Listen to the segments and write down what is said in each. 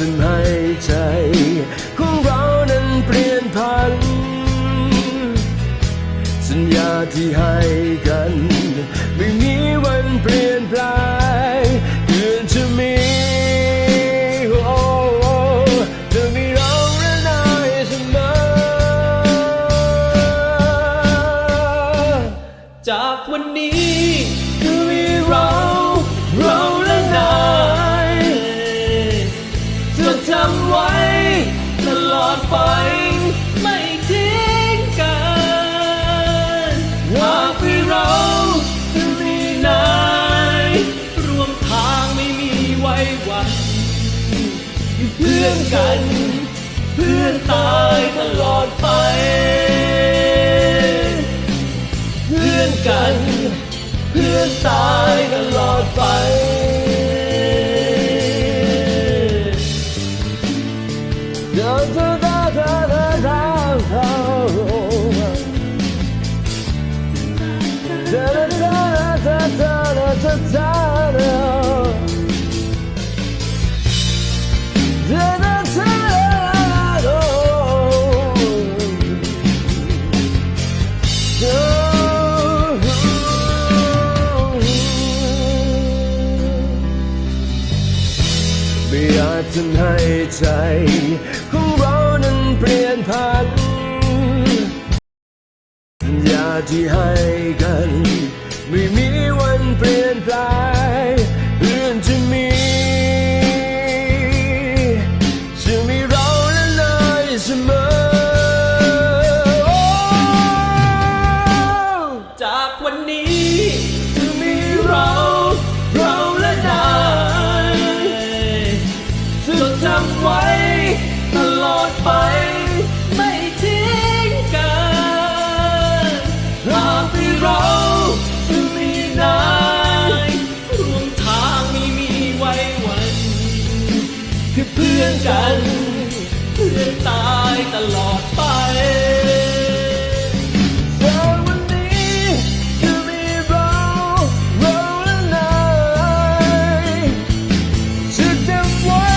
ทำให้ใจของเรานั้นเปลี่ยนพัน สัญญาที่ให้กัน ไม่มีวันเปลี่ยนแปลงเดือนจะมีโอ้โอ้จะมีเราละนายเสมอจากวันนี้ อนกัน เพื่อนตายตลอดไป เพื่อนกัน เพื่อนตายตลอดไปเดินเธอเดินเธอเดินเธอเดิน จนให้ใจ ของเรานั้นเปลี่ยนผันสัญญาที่ให้กันไม่มี กัน เพื่อนตายตลอดไปจากวั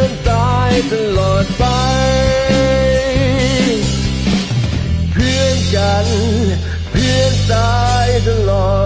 อนตายตลอดไป เพื่อนกัน เพื่อนตายตลอด